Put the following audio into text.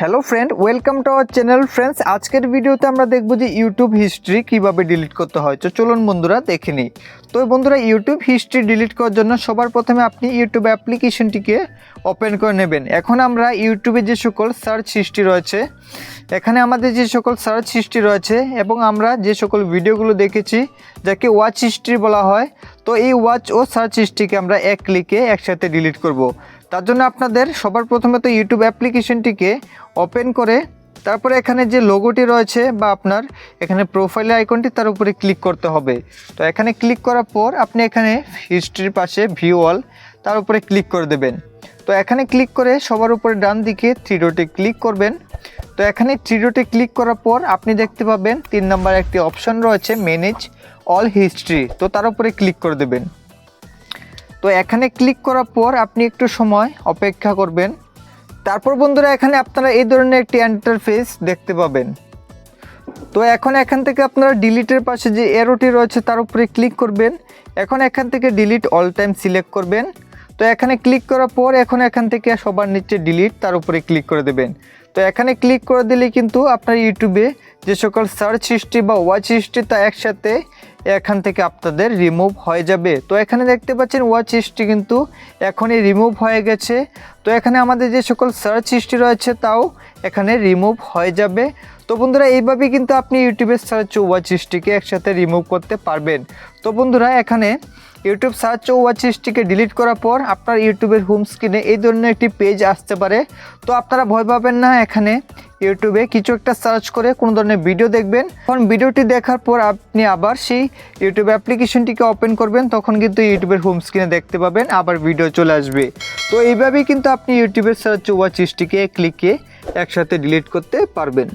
Hello friend welcome to our channel friends আজকের ভিডিওতে আমরা দেখব যে ইউটিউব হিস্ট্রি কীভাবে ডিলিট করতে হয়। তো চলুন বন্ধুরা, দেখে নিই। তো বন্ধুরা ইউটিউব হিস্ট্রি ডিলিট করার জন্য সবার প্রথমে আপনি ইউটিউব অ্যাপ্লিকেশনটিকে ওপেন করে নেবেন। এখন আমরা ইউটিউবে যে সকল সার্চ হিস্ট্রি রয়েছে, এখানে আমাদের যে সকল সার্চ হিস্ট্রি রয়েছে এবং আমরা যে সকল ভিডিওগুলো দেখেছি, যাকে ওয়াচ হিস্ট্রি বলা হয়, তো এই ওয়াচ ও সার্চ হিস্ট্রিকে আমরা এক ক্লিকে একসাথে ডিলিট করব। তার জন্য আপনাদের সবার প্রথমে তো ইউটিউব অ্যাপ্লিকেশনটিকে ওপেন করে, তারপরে এখানে যে লোগোটি রয়েছে বা আপনার এখানে প্রোফাইল আইকনটি তার উপরে ক্লিক করতে হবে। তো এখানে ক্লিক করার পর আপনি এখানে হিস্ট্রির পাশে ভিউ অল তার উপরে ক্লিক করে দেবেন। তো এখানে ক্লিক করে সবার উপরে ডান দিকে থ্রি ক্লিক করবেন। তো এখানে থ্রি ক্লিক করার পর আপনি দেখতে পাবেন তিন নাম্বার একটি অপশন রয়েছে ম্যানেজ অল হিস্ট্রি তো তার উপরে ক্লিক করে দেবেন। তো এখানে ক্লিক করার পর আপনি একটু সময় অপেক্ষা করবেন। তারপর বন্ধুরা, এখানে আপনারা এই ধরনের একটি ইন্টারফেস দেখতে পাবেন। তো এখন এখান থেকে আপনারা ডিলিটের পাশে যে এরোটি রয়েছে, তার উপরে ক্লিক করবেন। এখন এখান থেকে ডিলিট অল টাইম সিলেক্ট করবেন। তো এখানে ক্লিক করার পর এখন এখান থেকে সবার নিচে ডিলিট তার উপরে ক্লিক করে দেবেন। তো এখানে ক্লিক করে দিলে কিন্তু আপনার ইউটিউবে যে সকল সার্চ হিস্ট্রি বা ওয়াচ হিস্ট্রি তা একসাথে এখান থেকে আপনাদের রিমুভ হয়ে যাবে। তো এখানে দেখতে পাচ্ছেন ওয়াচ হিস্ট্রি কিন্তু এখনই রিমুভ হয়ে গেছে। তো এখানে আমাদের যে সকল সার্চ হিস্ট্রি রয়েছে, তাও এখানে রিমুভ হয়ে যাবে। তো বন্ধুরা এইভাবেই কিন্তু আপনি ইউটিউবের সার্চ ওয়াচ হিস্ট্রিকে একসাথে রিমুভ করতে পারবেন। তো বন্ধুরা, এখানে ইউটিউব সার্চ ও ওয়াচ হিস্ট্রিকে ডিলিট করার পর আপনার ইউটিউবের হোম স্ক্রিনে এই ধরনের একটি পেজ আসতে পারে। তো আপনারা ভয় পাবেন না, এখানে ইউটিউবে কিছু একটা সার্চ করে কোনো ধরনের ভিডিও দেখবেন। তখন ভিডিওটি দেখার পর আপনি আবার সেই ইউটিউব অ্যাপ্লিকেশনটিকে ওপেন করবেন, তখন কিন্তু ইউটিউবের হোম স্ক্রিনে দেখতে পাবেন, আবার ভিডিও চলে আসবে। তো এইভাবেই কিন্তু আপনি ইউটিউবের সার্চ ওয়াচ ক্লিকে একসাথে ডিলিট করতে পারবেন।